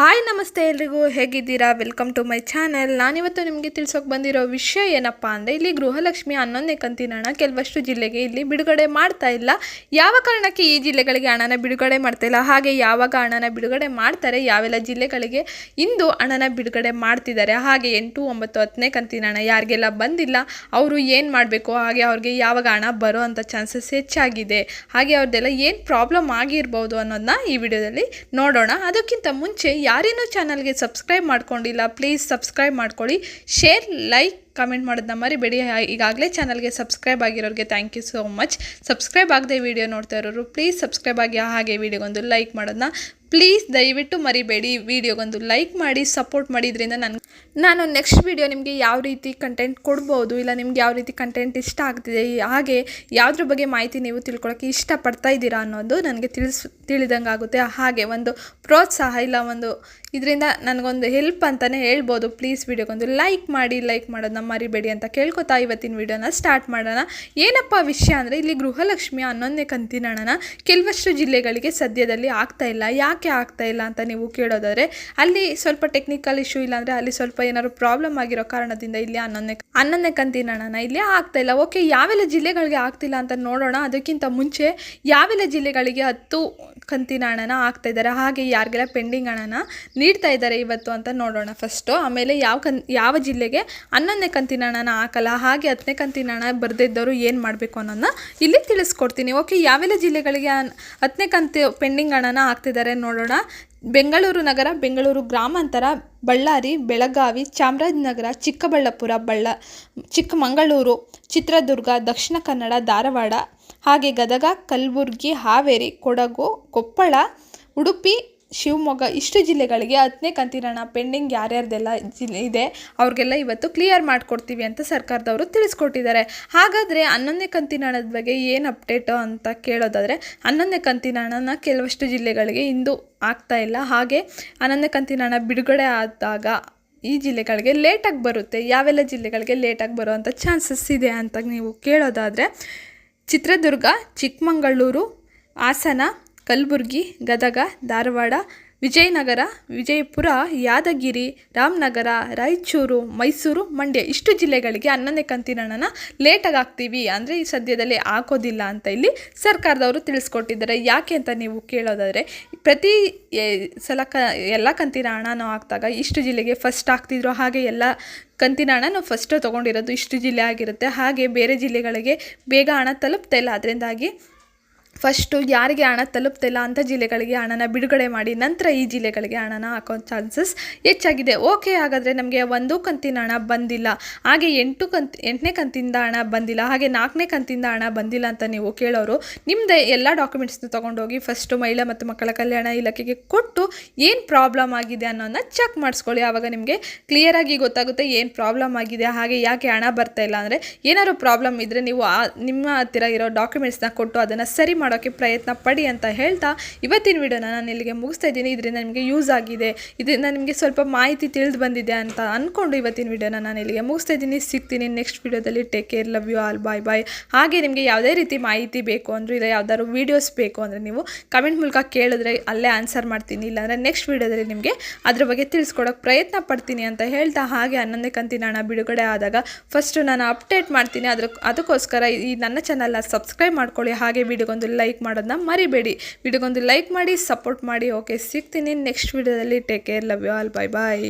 Hi, ನಮಸ್ತೆ ಎಲ್ರಿಗೂ. ಹೇಗಿದ್ದೀರಾ? ವೆಲ್ಕಮ್ ಟು ಮೈ ಚಾನೆಲ್ ನಾನಿವತ್ತು ನಿಮಗೆ ತಿಳ್ಸೋಕೆ ಬಂದಿರೋ ವಿಷಯ ಏನಪ್ಪ ಅಂದರೆ, ಇಲ್ಲಿ ಗೃಹಲಕ್ಷ್ಮಿ ಹನ್ನೊಂದನೇ ಕಂತಿನ ಹಣ ಕೆಲವಷ್ಟು ಜಿಲ್ಲೆಗೆ ಇಲ್ಲಿ ಬಿಡುಗಡೆ ಮಾಡ್ತಾ ಇಲ್ಲ. ಯಾವ ಕಾರಣಕ್ಕೆ ಈ ಜಿಲ್ಲೆಗಳಿಗೆ ಹಣನ ಬಿಡುಗಡೆ ಮಾಡ್ತಾ ಇಲ್ಲ? ಹಾಗೆ ಯಾವಾಗ ಹಣನ ಬಿಡುಗಡೆ ಮಾಡ್ತಾರೆ? ಯಾವೆಲ್ಲ ಜಿಲ್ಲೆಗಳಿಗೆ ಇಂದು ಹಣನ ಬಿಡುಗಡೆ ಮಾಡ್ತಿದ್ದಾರೆ? ಹಾಗೆ ಎಂಟು, ಒಂಬತ್ತು, ಹತ್ತನೇ ಕಂತಿನ ಹಣ ಯಾರಿಗೆಲ್ಲ ಬಂದಿಲ್ಲ, ಅವರು ಏನು ಮಾಡಬೇಕು? ಹಾಗೆ ಅವ್ರಿಗೆ ಯಾವಾಗ ಹಣ ಬರೋ ಅಂಥ ಚಾನ್ಸಸ್ ಹೆಚ್ಚಾಗಿದೆ. ಹಾಗೆ ಅವ್ರದ್ದೆಲ್ಲ ಏನು ಪ್ರಾಬ್ಲಮ್ ಆಗಿರ್ಬೋದು ಅನ್ನೋದನ್ನ ಈ ವಿಡಿಯೋದಲ್ಲಿ ನೋಡೋಣ. ಅದಕ್ಕಿಂತ ಮುಂಚೆ ಯಾರೇನೂ ಚಾನಲ್ಗೆ ಸಬ್ಸ್ಕ್ರೈಬ್ ಮಾಡ್ಕೊಂಡಿಲ್ಲ ಪ್ಲೀಸ್ ಸಬ್ಸ್ಕ್ರೈಬ್ ಮಾಡ್ಕೊಳ್ಳಿ. ಶೇರ್ ಲೈಕ್ ಕಮೆಂಟ್ ಮಾಡೋದನ್ನ ಮರಿಬೇಡಿ ಈಗಾಗಲೇ ಚಾನಲ್ಗೆ subscribe ಆಗಿರೋರಿಗೆ thank you so much subscribe ಆಗದೆ ವಿಡಿಯೋ ನೋಡ್ತಾ ಇರೋರು ಪ್ಲೀಸ್ ಸಬ್ಸ್ಕ್ರೈಬ್ ಆಗಿ ಹಾಗೆ ವಿಡಿಯೋಗೊಂದು ಲೈಕ್ ಮಾಡೋದನ್ನ. ಪ್ಲೀಸ್ ದಯವಿಟ್ಟು ಮರಿಬೇಡಿ. ವಿಡಿಯೋಗೊಂದು ಲೈಕ್ ಮಾಡಿ ಸಪೋರ್ಟ್ ಮಾಡಿದ್ರಿಂದ ನಾನು ನಾನು ನೆಕ್ಸ್ಟ್ ವಿಡಿಯೋ ನಿಮಗೆ ಯಾವ ರೀತಿ ಕಂಟೆಂಟ್ ಕೊಡ್ಬೋದು, ಇಲ್ಲ ನಿಮ್ಗೆ ಯಾವ ರೀತಿ ಕಂಟೆಂಟ್ ಇಷ್ಟ ಆಗ್ತಿದೆ ಹಾಗೆ ಯಾವುದ್ರ ಬಗ್ಗೆ ಮಾಹಿತಿ ನೀವು ತಿಳ್ಕೊಳ್ಳೋಕ್ಕೆ ಇಷ್ಟಪಡ್ತಾ ಇದ್ದೀರಾ ಅನ್ನೋದು ನನಗೆ ತಿಳಿಸ್ ತಿಳಿದಂಗೆ ಆಗುತ್ತೆ ಹಾಗೆ ಒಂದು ಪ್ರೋತ್ಸಾಹ, ಇಲ್ಲ ಒಂದು ಇದರಿಂದ ನನಗೊಂದು ಹೆಲ್ಪ್ ಅಂತಲೇ ಹೇಳ್ಬೋದು. ಪ್ಲೀಸ್ ವಿಡಿಯೋಗೊಂದು ಲೈಕ್ ಮಾಡಿ ಲೈಕ್ ಮಾಡೋದನ್ನ ಮರಿಬೇಡಿ ಅಂತ ಕೇಳ್ಕೊತಾ ಇವತ್ತಿನ ವಿಡಿಯೋನ ಸ್ಟಾರ್ಟ್ ಮಾಡೋಣ. ಏನಪ್ಪ ವಿಷಯ ಅಂದರೆ ಇಲ್ಲಿ ಗೃಹಲಕ್ಷ್ಮಿ ಹನ್ನೊಂದನೇ ಕಂತಿನ ಹಣನ ಕೆಲವಷ್ಟು ಜಿಲ್ಲೆಗಳಿಗೆ ಸದ್ಯದಲ್ಲಿ ಆಗ್ತಾ ಇಲ್ಲ. ಯಾಕೆ ಆಗ್ತಾ ಇಲ್ಲ ಅಂತ ನೀವು ಕೇಳೋದಾದರೆ, ಅಲ್ಲಿ ಸ್ವಲ್ಪ ಟೆಕ್ನಿಕಲ್ ಇಶ್ಯೂ ಇಲ್ಲಾಂದರೆ ಅಲ್ಲಿ ಸ್ವಲ್ಪ ಏನಾದ್ರು ಪ್ರಾಬ್ಲಮ್ ಆಗಿರೋ ಕಾರಣದಿಂದ ಇಲ್ಲಿ ಹನ್ನೊಂದನೇ ಹನ್ನೊಂದನೇ ಕಂತಿನ ಹಣನ ಇಲ್ಲಿ ಆಗ್ತಾ ಇಲ್ಲ. ಓಕೆ ಯಾವೆಲ್ಲ ಜಿಲ್ಲೆಗಳಿಗೆ ಆಗ್ತಿಲ್ಲ ಅಂತ ನೋಡೋಣ. ಅದಕ್ಕಿಂತ ಮುಂಚೆ ಯಾವೆಲ್ಲ ಜಿಲ್ಲೆಗಳಿಗೆ ಹತ್ತು ಕಂತಿನ ಹಣನ ಹಾಕ್ತಾ ಇದ್ದಾರೆ. ಹಾಗೆ ಯಾರಿಗೆಲ್ಲ ಪೆಂಡಿಂಗ್ ಹಣನ ನೀಡ್ತಾ ಇದ್ದಾರೆ ಇವತ್ತು ಅಂತ ನೋಡೋಣ ಫಸ್ಟು ಆಮೇಲೆ ಯಾವ ಕನ್, ಯಾವ ಜಿಲ್ಲೆಗೆ ಹನ್ನೊಂದನೇ ಕಂತಿನ ಹಣನ ಹಾಕಲ್ಲ, ಹಾಗೆ ಹತ್ತನೇ ಕಂತಿನ ಹಣ ಬರೆದಿದ್ದವರು ಏನು ಮಾಡಬೇಕು ಅನ್ನೋದನ್ನ ಇಲ್ಲಿ ತಿಳಿಸ್ಕೊಡ್ತೀನಿ. ಓಕೆ ಯಾವೆಲ್ಲ ಜಿಲ್ಲೆಗಳಿಗೆ ಹತ್ತನೇ ಕಂತು ಪೆಂಡಿಂಗ್ ಹಣನ ಹಾಕ್ತಿದ್ದಾರೆ ನೋಡೋಣ. ಬೆಂಗಳೂರು ನಗರ, ಬೆಂಗಳೂರು ಗ್ರಾಮಾಂತರ, ಬಳ್ಳಾರಿ, ಬೆಳಗಾವಿ, ಚಾಮರಾಜನಗರ, ಚಿಕ್ಕಬಳ್ಳಾಪುರ, ಬಳ್ಳ, ಚಿಕ್ಕಮಗಳೂರು, ಚಿತ್ರದುರ್ಗ, ದಕ್ಷಿಣ ಕನ್ನಡ, ಧಾರವಾಡ ಹಾಗೆ ಗದಗ, ಕಲ್ಬುರ್ಗಿ, ಹಾವೇರಿ, ಕೊಡಗು, ಕೊಪ್ಪಳ, ಉಡುಪಿ, ಶಿವಮೊಗ್ಗ ಇಷ್ಟು ಜಿಲ್ಲೆಗಳಿಗೆ ಹತ್ತನೇ ಕಂತಿನ ಪೆಂಡಿಂಗ್ ಯಾರ್ಯಾರ್ದೆಲ್ಲ ಜಿಲ್ಲೆ ಇದೆ ಅವ್ರಿಗೆಲ್ಲ ಇವತ್ತು ಕ್ಲಿಯರ್ ಮಾಡಿಕೊಡ್ತೀವಿ ಅಂತ ಸರ್ಕಾರದವರು ತಿಳಿಸ್ಕೊಟ್ಟಿದ್ದಾರೆ. ಹಾಗಾದರೆ ಹನ್ನೊಂದನೇ ಕಂತಿನ ಹಣದ ಬಗ್ಗೆ ಏನು ಅಪ್ಡೇಟು ಅಂತ ಕೇಳೋದಾದರೆ, ಹನ್ನೊಂದನೇ ಕಂತಿನ ಹಣನ ಕೆಲವಷ್ಟು ಜಿಲ್ಲೆಗಳಿಗೆ ಇಂದು ಆಗ್ತಾ ಇಲ್ಲ. ಹಾಗೆ ಹನ್ನೊಂದನೇ ಕಂತಿನ ಬಿಡುಗಡೆ ಆದಾಗ ಈ ಜಿಲ್ಲೆಗಳಿಗೆ ಲೇಟಾಗಿ ಬರುತ್ತೆ. ಯಾವೆಲ್ಲ ಜಿಲ್ಲೆಗಳಿಗೆ ಲೇಟಾಗಿ ಬರುವಂಥ ಚಾನ್ಸಸ್ ಇದೆ ಅಂತ ನೀವು ಕೇಳೋದಾದರೆ ಚಿತ್ರದುರ್ಗ ಚಿಕ್ಕಮಗಳೂರು ಹಾಸನ ಕಲಬುರ್ಗಿ ಗದಗ ಧಾರವಾಡ ವಿಜಯನಗರ, ವಿಜಯಪುರ, ಯಾದಗಿರಿ, ರಾಮನಗರ, ರಾಯಚೂರು, ಮೈಸೂರು, ಮಂಡ್ಯ ಇಷ್ಟು ಜಿಲ್ಲೆಗಳಿಗೆ ಹನ್ನೊಂದನೇ ಕಂತಿನ ಹಣನ ಲೇಟಾಗಿ ಹಾಕ್ತೀವಿ ಅಂದರೆ ಈ ಸದ್ಯದಲ್ಲಿ ಹಾಕೋದಿಲ್ಲ ಅಂತ ಇಲ್ಲಿ ಸರ್ಕಾರದವರು ತಿಳಿಸ್ಕೊಟ್ಟಿದ್ದಾರೆ. ಯಾಕೆ ಅಂತ ನೀವು ಕೇಳೋದಾದರೆ, ಪ್ರತಿ ಸಲ ಕ, ಎಲ್ಲ ಕಂತಿನ ಹಣನೂ ಹಾಕಿದಾಗ ಇಷ್ಟು ಜಿಲ್ಲೆಗೆ ಫಸ್ಟ್ ಹಾಕ್ತಿದ್ರು ಹಾಗೆ ಎಲ್ಲ ಕಂತಿನ ಹಣ ನಾವು ಫಸ್ಟು ತೊಗೊಂಡಿರೋದು ಇಷ್ಟು ಜಿಲ್ಲೆ ಆಗಿರುತ್ತೆ. ಹಾಗೆ ಬೇರೆ ಜಿಲ್ಲೆಗಳಿಗೆ ಬೇಗ ಹಣ ತಲುಪ್ತಾ ಇಲ್ಲ. ಅದರಿಂದಾಗಿ ಫಸ್ಟು ಯಾರಿಗೆ ಹಣ ತಲುಪ್ತಿಲ್ಲ ಅಂಥ ಜಿಲ್ಲೆಗಳಿಗೆ ಹಣನ ಬಿಡುಗಡೆ ಮಾಡಿ ನಂತರ ಈ ಜಿಲ್ಲೆಗಳಿಗೆ ಹಣನ ಹಾಕೋ ಚಾನ್ಸಸ್ ಹೆಚ್ಚಾಗಿದೆ. ಓಕೆ, ಹಾಗಾದರೆ ನಮಗೆ ಒಂದು ಕಂತಿನ ಹಣ ಬಂದಿಲ್ಲ. ಹಾಗೆ ಎಂಟು ಕಂತ್, ಎಂಟನೇ ಕಂತಿಂದ ಹಣ ಬಂದಿಲ್ಲ. ಹಾಗೆ ನಾಲ್ಕನೇ ಕಂತಿಂದ ಹಣ ಬಂದಿಲ್ಲ ಅಂತ ನೀವು ಕೇಳೋರು ನಿಮ್ಮದೇ ಎಲ್ಲ ಡಾಕ್ಯುಮೆಂಟ್ಸ್ನ ತೊಗೊಂಡೋಗಿ ಫಸ್ಟು ಮಹಿಳಾ ಮತ್ತು ಮಕ್ಕಳ ಕಲ್ಯಾಣ ಇಲಾಖೆಗೆ ಕೊಟ್ಟು ಏನು ಪ್ರಾಬ್ಲಮ್ ಆಗಿದೆ ಅನ್ನೋದನ್ನ ಚೆಕ್ ಮಾಡಿಸ್ಕೊಳ್ಳಿ. ಆವಾಗ ನಿಮಗೆ ಕ್ಲಿಯರಾಗಿ ಗೊತ್ತಾಗುತ್ತೆ ಏನು ಪ್ರಾಬ್ಲಮ್ ಆಗಿದೆ, ಹಾಗೆ ಯಾಕೆ ಹಣ ಬರ್ತಾ ಇಲ್ಲ. ಅಂದರೆ ಏನಾದರೂ ಪ್ರಾಬ್ಲಮ್ ಇದ್ದರೆ ನೀವು ನಿಮ್ಮ ಹತ್ತಿರ ಇರೋ ಡಾಕ್ಯುಮೆಂಟ್ಸ್ನ ಕೊಟ್ಟು ಅದನ್ನು ಸರಿ ಮಾಡೋಕ್ಕೆ ಪ್ರಯತ್ನ ಪಡಿ ಅಂತ ಹೇಳ್ತಾ ಇವತ್ತಿನ ವಿಡಿಯೋನ ನಾನು ಇಲ್ಲಿಗೆ ಮುಗಿಸ್ತಾ ಇದ್ದೀನಿ. ಇದರಿಂದ ನಿಮಗೆ ಯೂಸ್ ಆಗಿದೆ. ಇದರಿಂದ ನಿಮಗೆ ಸ್ವಲ್ಪ ಮಾಹಿತಿ ತಿಳಿದು ಬಂದಿದೆ ಅಂತ ಅಂದ್ಕೊಂಡು ಇವತ್ತಿನ ವಿಡಿಯೋನ ನಾನು ಇಲ್ಲಿಗೆ ಮುಗಿಸ್ತಾ ಇದ್ದೀನಿ. ಸಿಗ್ತೀನಿ ನೆಕ್ಸ್ಟ್ ವಿಡಿಯೋದಲ್ಲಿ. Take care love you all bye bye ಹಾಗೆ ನಿಮಗೆ ಯಾವುದೇ ರೀತಿ ಮಾಹಿತಿ ಬೇಕು ಅಂದರೂ ಇಲ್ಲ, ಯಾವ್ದಾದ್ರು ವೀಡಿಯೋಸ್ ಬೇಕು ಅಂದರೆ ನೀವು ಕಮೆಂಟ್ ಮೂಲಕ ಕೇಳಿದ್ರೆ ಅಲ್ಲೇ ಆನ್ಸರ್ ಮಾಡ್ತೀನಿ. ಇಲ್ಲಾಂದರೆ ನೆಕ್ಸ್ಟ್ ವಿಡಿಯೋದಲ್ಲಿ ನಿಮಗೆ ಅದ್ರ ಬಗ್ಗೆ ತಿಳಿಸ್ಕೊಡೋಕೆ ಪ್ರಯತ್ನ ಪಡ್ತೀನಿ ಅಂತ ಹೇಳ್ತಾ ಹಾಗೆ ಹನ್ನೊಂದೇ ಕಂತಿನ ಹಣ ಬಿಡುಗಡೆ ಆದಾಗ ಫಸ್ಟು ನಾನು ಅಪ್ಡೇಟ್ ಮಾಡ್ತೀನಿ. ಅದ್ರ ಅದಕ್ಕೋಸ್ಕರ ಈ ನನ್ನ ಚಾನಲ್ನ ಸಬ್ಸ್ಕ್ರೈಬ್ ಮಾಡ್ಕೊಳ್ಳಿ. ಹಾಗೆ ವಿಡಿಯೋಗೊಂದು ಲೈಕ್ ಮಾಡೋದನ್ನ ಮರಿಬೇಡಿ. ವಿಡಿಯೋಗೊಂದು ಲೈಕ್ ಮಾಡಿ ಸಪೋರ್ಟ್ ಮಾಡಿ. ಓಕೆ ಸಿಗ್ತೀನಿ ನೆಕ್ಸ್ಟ್ ವಿಡಿಯೋದಲ್ಲಿ. Take care love you all bye bye